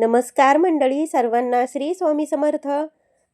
नमस्कार मंडळी सर्वांना श्री स्वामी समर्थ.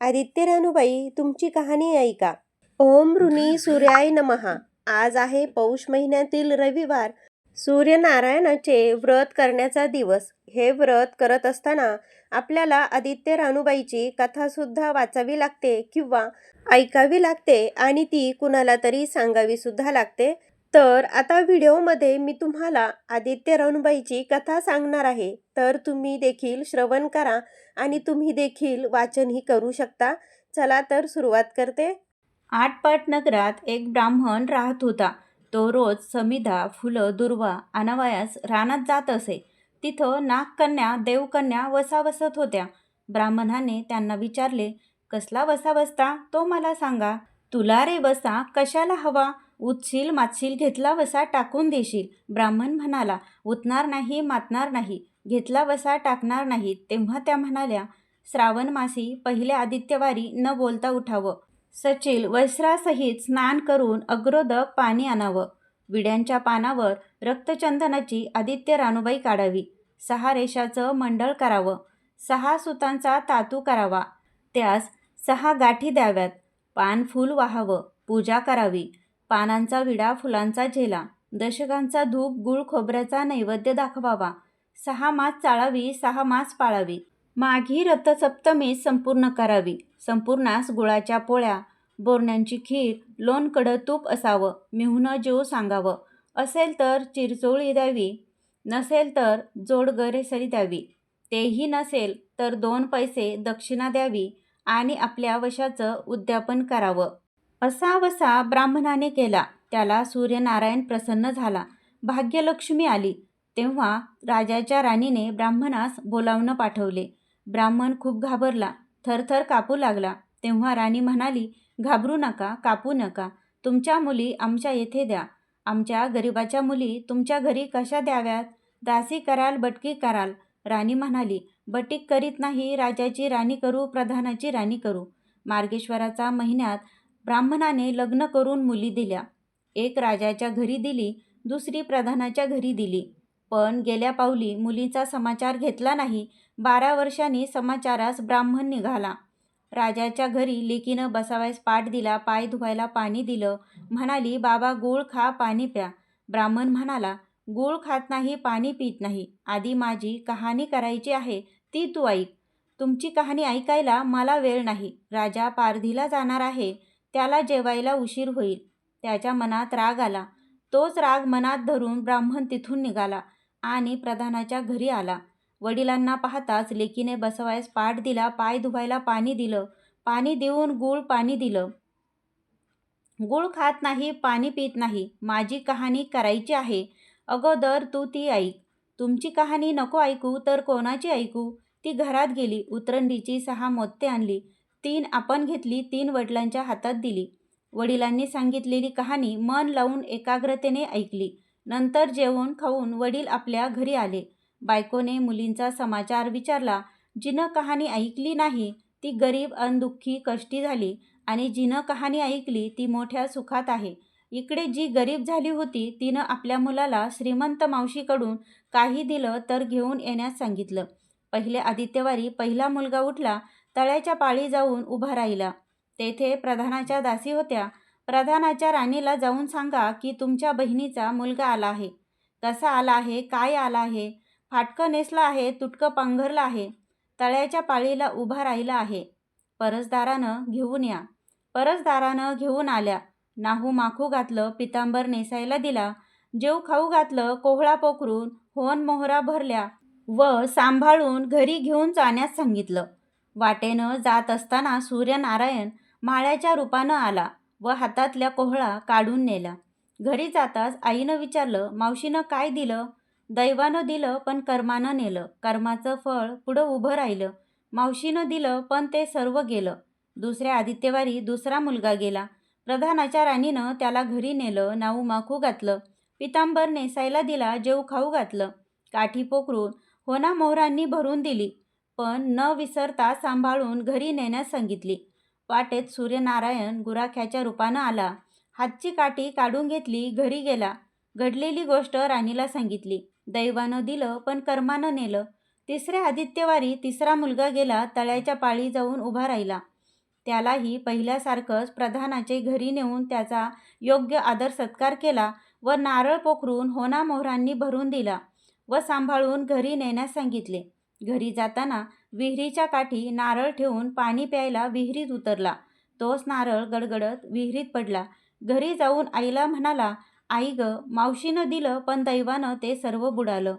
आदित्य रानूबाई तुमची कहाणी ऐका. ओम ऋणी सूर्याय नमहा आज आहे पौष महिन्यातील रविवार. सूर्यनारायणाचे व्रत करण्याचा दिवस. हे व्रत करत असताना आपल्याला आदित्य रानूबाईची कथासुद्धा वाचावी लागते किंवा ऐकावी लागते आणि ती कुणाला तरी सांगावी सुद्धा लागते. तर आता व्हिडिओमध्ये मी तुम्हाला आदित्य रणबाईची कथा सांगणार आहे. तर तुम्ही देखील श्रवण करा आणि तुम्ही देखील वाचनही करू शकता. चला तर सुरुवात करते. आटपाट नगरात एक ब्राह्मण राहत होता. तो रोज समिधा फुलं दुर्वा अनावयास रानात जात असे. तिथं नागकन्या देवकन्या वसा बसत होत्या. ब्राह्मणाने त्यांना विचारले कसला वसा बसता तो मला सांगा. तुला रे वसा कशाला हवा? उतशील मातशील घेतला वसा टाकून देशील. ब्राह्मण म्हणाला उतणार नाही मातणार नाही. घेतला वसा टाकणार नाही. तेव्हा त्या म्हणाल्या श्रावण मासी पहिल्या आदित्यवारी न बोलता उठावं. सचिल वैश्रासहित स्नान करून अग्रोदक पाणी आणावं. विड्यांच्या पानावर रक्तचंदनाची आदित्य रानूबाई काढावी. सहा रेषाचं मंडळ करावं. सहा सुतांचा तातू करावा. त्यास सहा गाठी द्याव्यात. पान फूल वाहावं. पूजा करावी. पानांचा विडा फुलांचा झेला दशकांचा धूप गुळ खोबऱ्याचा नैवेद्य दाखवावा. सहा मास चाळावी सहा मास पाळावी. माघी रथसप्तमी संपूर्ण करावी. संपूर्णास गुळाच्या पोळ्या बोरण्यांची खीर लोणकडं तूप असावं मिहून जेव सांगावं. असेल तर चिरचोळी द्यावी नसेल तर जोड गरेसरी द्यावी. तेही नसेल तर दोन पैसे दक्षिणा द्यावी आणि आपल्या वशाचं उद्यापन करावं. असा वसा ब्राह्मणाने केला. त्याला सूर्यनारायण प्रसन्न झाला. भाग्यलक्ष्मी आली. तेव्हा राजाच्या राणीने ब्राह्मणास बोलावणं पाठवले. ब्राह्मण खूप घाबरला. थरथर कापू लागला. तेव्हा राणी म्हणाली घाबरू नका कापू नका. तुमच्या मुली आमच्या येथे द्या. आमच्या गरिबाच्या मुली तुमच्या घरी कशा द्याव्यात? दासी कराल बटकी कराल. राणी म्हणाली बटीक करीत नाही. राजाची राणी करू प्रधानाची राणी करू. मार्गेश्वराचा महिन्यात ब्राह्मणाने लग्न करून मुली दिल्या. एक राजाच्या घरी दिली दुसरी प्रधानाच्या घरी दिली. पण गेल्या पावली मुलीचा समाचार घेतला नाही. बारा वर्षांनी समाचारास ब्राह्मण निघाला. राजाच्या घरी लेकीनं बसावयास पाठ दिला पाय धुवायला पाणी दिलं. म्हणाली बाबा गूळ खा पाणी प्या. ब्राह्मण म्हणाला गूळ खात नाही पाणी पित नाही. आधी माझी कहाणी करायची आहे ती तू ऐक. तुमची कहाणी ऐकायला मला वेळ नाही. राजा पारधीला जाणार आहे. त्याला जेवायला उशीर होईल. त्याच्या मनात राग आला. तोच राग मनात धरून ब्राह्मण तिथून निघाला आणि प्रधानाच्या घरी आला. वडिलांना पाहताच लेकीने बसवायस पाठ दिला पाय धुवायला पाणी दिलं पाणी देऊन गूळ पाणी दिलं. गूळ खात नाही पाणी पित नाही माझी कहाणी करायची आहे. अगोदर तू ती ऐक. तुमची कहाणी नको ऐकू तर कोणाची ऐकू? ती घरात गेली उतरंडीची सहा मोत्ते आणली. तीन आपण घेतली तीन वडिलांच्या हातात दिली. वडिलांनी सांगितलेली कहाणी मन लावून एकाग्रतेने ऐकली. नंतर जेवण खाऊन वडील आपल्या घरी आले. बायकोने मुलींचा समाचार विचारला जिनं कहाणी ऐकली नाही ती गरीब अनदुःखी कष्टी झाली आणि जिनं कहाणी ऐकली ती मोठ्या सुखात आहे. इकडे जी गरीब झाली होती तिनं आपल्या मुलाला श्रीमंत मावशीकडून काही दिलं तर घेऊन येण्यास सांगितलं. पहिले आदित्यवारी पहिला मुलगा उठला तळ्याच्या पाळी जाऊन उभा राहिला. तेथे प्रधानाच्या दासी होत्या. प्रधानाच्या राणीला जाऊन सांगा की तुमच्या बहिणीचा मुलगा आला आहे. कसा आला आहे? काय आला आहे? फाटकं नेसलं आहे तुटकं पांघरलं आहे. तळ्याच्या पाळीला उभा राहिला आहे. परसदारानं घेऊन या. परसदारानं घेऊन आल्या. नाहू माखू घातलं पितांबर नेसायला दिला. जेव खाऊ घातलं कोहळा पोखरून होन मोहरा भरल्या. व सांभाळून घरी घेऊन जाण्यास सांगितलं. वाटेनं जात असताना सूर्यनारायण माळ्याच्या रूपानं आला व हातातल्या कोहळा काढून नेला. घरी जाताच आईनं विचारलं मावशीनं काय दिलं? दैवानं दिलं पण कर्मानं नेलं. कर्माचं फळ पुढं उभं राहिलं. मावशीनं दिलं पण ते सर्व गेलं. दुसऱ्या आदित्यवारी दुसरा मुलगा गेला. प्रधानाच्या राणीनं त्याला घरी नेलं नाऊ माखू घातलं. पितांबर नेसायला दिला जेव खाऊ घातलं. काठी पोखरून होना मोहरांनी भरून दिली. पण न विसरता सांभाळून घरी नेण्यास सांगितली. वाटेत सूर्यनारायण गुराख्याच्या रूपानं आला. हातची काठी काढून घेतली घरी गेला. घडलेली गोष्ट राणीला सांगितली. दैवानं दिलं पण कर्मानं नेलं. तिसऱ्या आदित्यवारी तिसरा मुलगा गेला तळ्याच्या पाळी जाऊन उभा राहिला. त्यालाही पहिल्यासारखंच प्रधानाचे घरी नेऊन त्याचा योग्य आदर सत्कार केला व नारळ पोखरून होना मोहरांनी भरून दिला. व सांभाळून घरी नेण्यास सांगितले. घरी जाताना विहिरीच्या काठी नारळ ठेवून पाणी प्यायला विहिरीत उतरला. तोच नारळ गडगडत विहिरीत पडला. घरी जाऊन आईला म्हणाला आई ग मावशीनं दिलं पण दैवानं ते सर्व बुडालं.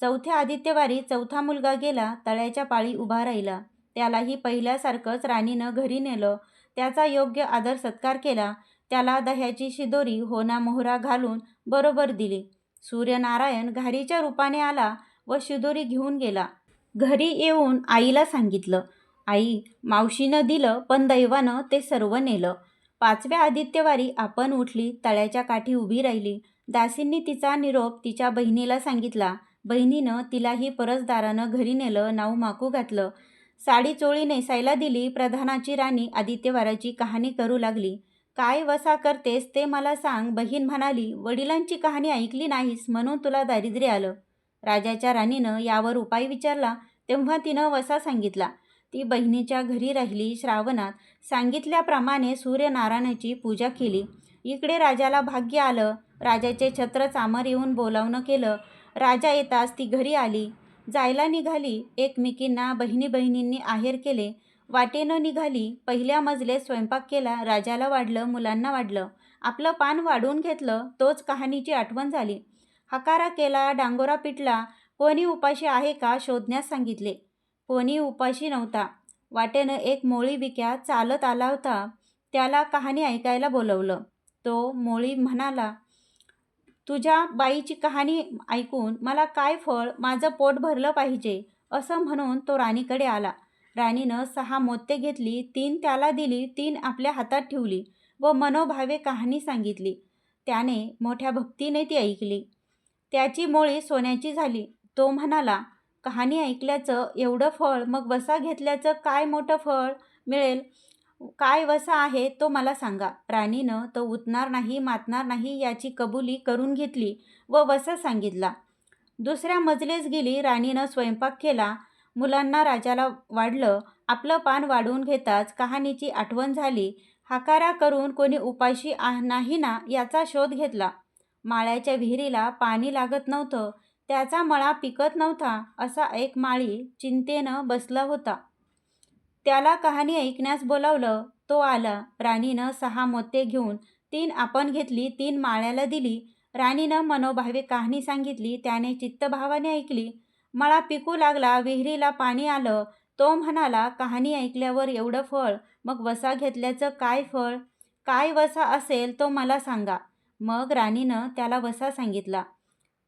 चौथ्या आदित्यवारी चौथा मुलगा गेला तळ्याच्या पाळी उभा राहिला. त्यालाही पहिल्यासारखंच राणीनं घरी नेलं. त्याचा योग्य आदर सत्कार केला. त्याला दह्याची शिदोरी होना मोहरा घालून बरोबर दिली. सूर्यनारायण घारीच्या रूपाने आला व शिदोरी घेऊन गेला. घरी येऊन आईला सांगितलं आई मावशीनं दिलं पण दैवानं ते सर्व नेलं. पाचव्या आदित्यवारी आपण उठली तळ्याच्या काठी उभी राहिली. दासींनी तिचा निरोप तिच्या बहिणीला सांगितला. बहिणीनं तिलाही परसदारानं घरी नेलं नाव माकू घातलं. साडी चोळी नेसायला दिली प्रधानाची राणी आदित्यवाराची कहाणी करू लागली. काय वसा करतेस ते मला सांग. बहीण म्हणाली वडिलांची कहाणी ऐकली नाहीस म्हणून तुला दारिद्र्य आलं. राजाच्या राणीनं यावर उपाय विचारला. तेव्हा तिनं वसा सांगितला. ती बहिणीच्या घरी राहिली. श्रावणात सांगितल्याप्रमाणे सूर्यनारायणाची पूजा केली. इकडे राजाला भाग्य आलं. राजाचे छत्र चामर येऊन बोलावणं केलं. राजा येताच ती घरी आली. जायला निघाली. एकमेकींना बहिणी बहिणींनी आहेर केले. वाटेनं निघाली पहिल्या मजलेत स्वयंपाक केला राजाला वाढलं मुलांना वाढलं. आपलं पान वाढून घेतलं तोच कहाणीची आठवण झाली. हकारा केला डांगोरा पिटला कोणी उपाशी आहे का शोधण्यास सांगितले. कोणी उपाशी नव्हता. वाटेनं एक मोळी विक्या चालत आला होता. त्याला कहाणी ऐकायला बोलवलं. तो मोळी म्हणाला तुझ्या बाईची कहाणी ऐकून मला काय फळ माझं पोट भरलं पाहिजे असं म्हणून तो राणीकडे आला. राणीनं सहा मोत्ते घेतली तीन त्याला दिली तीन आपल्या हातात ठेवली व मनोभावे कहाणी सांगितली. त्याने मोठ्या भक्तीने ती ऐकली. त्याची मोळी सोन्याची झाली. तो म्हणाला कहाणी ऐकल्याचं एवढं फळ मग वसा घेतल्याचं काय मोठं फळ मिळेल? काय वसा आहे तो मला सांगा. राणीनं तो उतणार नाही मातणार नाही याची कबुली करून घेतली व वसा सांगितला. दुसऱ्या मजलेस गेली राणीनं स्वयंपाक केला मुलांना राजाला वाढलं आपलं पान वाढवून घेताच कहाणीची आठवण झाली. हाकारा करून कोणी उपाशी आ नाही ना याचा शोध घेतला. माळ्याच्या विहिरीला पाणी लागत नव्हतं त्याचा मळा पिकत नव्हता असा एक माळी चिंतेनं बसला होता. त्याला कहाणी ऐकण्यास बोलावलं तो आला. राणीनं सहा मोते घेऊन तीन आपण घेतली तीन माळ्याला दिली. राणीनं मनोभावे कहाणी सांगितली त्याने चित्तभावाने ऐकली. मळा पिकू लागला विहिरीला पाणी आलं. तो म्हणाला कहाणी ऐकल्यावर एवढं फळ मग वसा घेतल्याचं काय फळ? काय वसा असेल तो मला सांगा. मग राणीनं त्याला वसा सांगितला.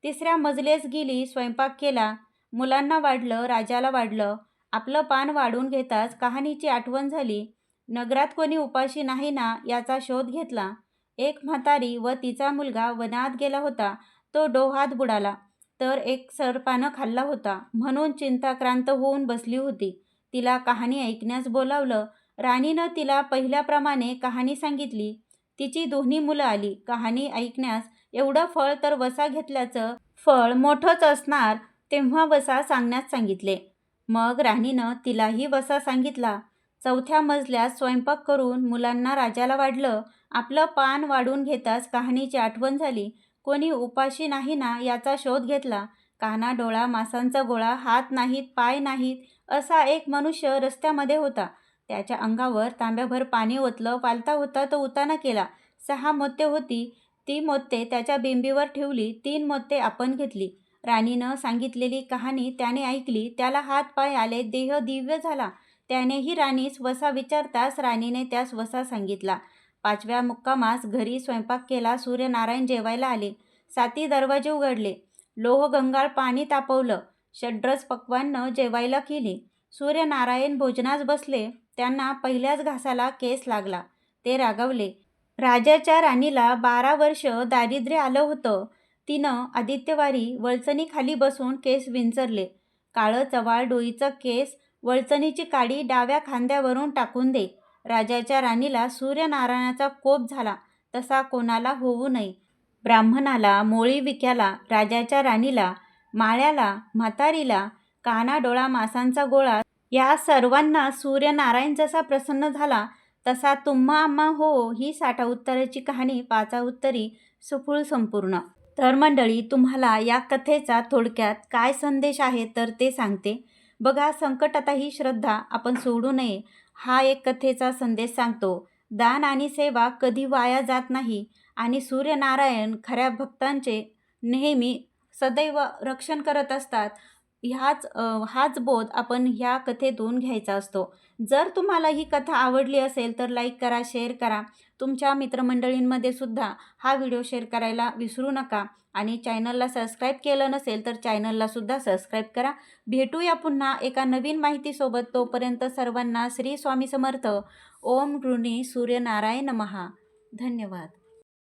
तिसऱ्या मजलेस गेली स्वयंपाक केला. मुलांना वाढलं राजाला वाढलं. आपलं पान वाढून घेताच कहाणीची आठवण झाली. नगरात कोणी उपाशी नाही ना याचा शोध घेतला. एक म्हातारी व तिचा मुलगा वनात गेला होता. तो डोहात बुडाला. तर एक सरपानं खाल्ला होता. म्हणून चिंताक्रांत होऊन बसली होती. तिला कहाणी ऐकण्यास बोलावलं. राणीनं तिला पहिल्याप्रमाणे कहाणी सांगितली. तिची दोन्ही मुलं आली. कहाणी ऐकण्यास एवढं फळ तर वसा घेतल्याचं फळ मोठंच असणार तेव्हा वसा सांगण्यास सांगितले. मग राणीनं तिलाही वसा सांगितला. चौथ्या मजल्यात स्वयंपाक करून मुलांना राजाला वाढलं. आपलं पान वाढून घेताच कहाणीची आठवण झाली. कोणी उपाशी नाही ना याचा शोध घेतला. काना डोळा मासांचा गोळा हात नाहीत पाय नाहीत असा एक मनुष्य रस्त्यामध्ये होता. त्याच्या अंगावर तांब्याभर पाणी ओतलं पालता होता तो उताना केला. सहा मोत्ते होती. ती मोत्ते त्याच्या बिंबीवर ठेवली. तीन मोत्ते आपण घेतली. राणीनं सांगितलेली कहाणी त्याने ऐकली. त्याला हात पाय आले. देह दिव्य झाला. त्यानेही राणीस वसा विचारताच राणीने त्यास वसा सांगितला. पाचव्या मुक्कामास घरी स्वयंपाक केला सूर्यनारायण जेवायला आले. साती दरवाजे उघडले. लोहगंगाळ पाणी तापवलं. षड्रस पक्वानं जेवायला केली. सूर्यनारायण भोजनास बसले. त्यांना पहिल्याच घासाला केस लागला. ते रागवले. राजाच्या राणीला बारा वर्ष दारिद्र्य आलं होतं. तिनं आदित्यवारी वळचणीखाली बसून केस विंचरले. काळं चवाळ डोईचं केस वळचणीची काडी डाव्या खांद्यावरून टाकून दे. राजाच्या राणीला सूर्यनारायणाचा कोप झाला. तसा कोणाला होऊ नये. ब्राह्मणाला मोळी विक्याला राजाच्या राणीला माळ्याला म्हातारीला काना डोळा मासांचा गोळा या सर्वांना सूर्यनारायण जसा प्रसन्न झाला तसा तुम्हा आम्हा हो ही साठा उत्तराची कहाणी पाचा उत्तरी सुफुळ संपूर्ण. तर मंडळी तुम्हाला या कथेचा थोडक्यात काय संदेश आहे तर ते सांगते. बघा संकटातही श्रद्धा आपण सोडू नये. हा एक कथेचा संदेश सांगतो. दान आणि सेवा कधी वाया जात नाही आणि सूर्यनारायण खऱ्या भक्तांचे नेहमी सदैव रक्षण करत असतात. ह्याच हाच बोध आपण ह्या कथेतून घ्यायचा असतो. जर तुम्हाला ही कथा आवडली असेल तर लाईक करा शेअर करा. तुमच्या मित्रमंडळींमध्ये सुद्धा हा व्हिडिओ शेअर करायला विसरू नका आणि चॅनलला सबस्क्राईब केलं नसेल तर चॅनललासुद्धा सबस्क्राईब करा. भेटूया पुन्हा एका नवीन माहितीसोबत. तोपर्यंत सर्वांना श्री स्वामी समर्थ. ओम ऋणी सूर्यनारायण महा धन्यवाद.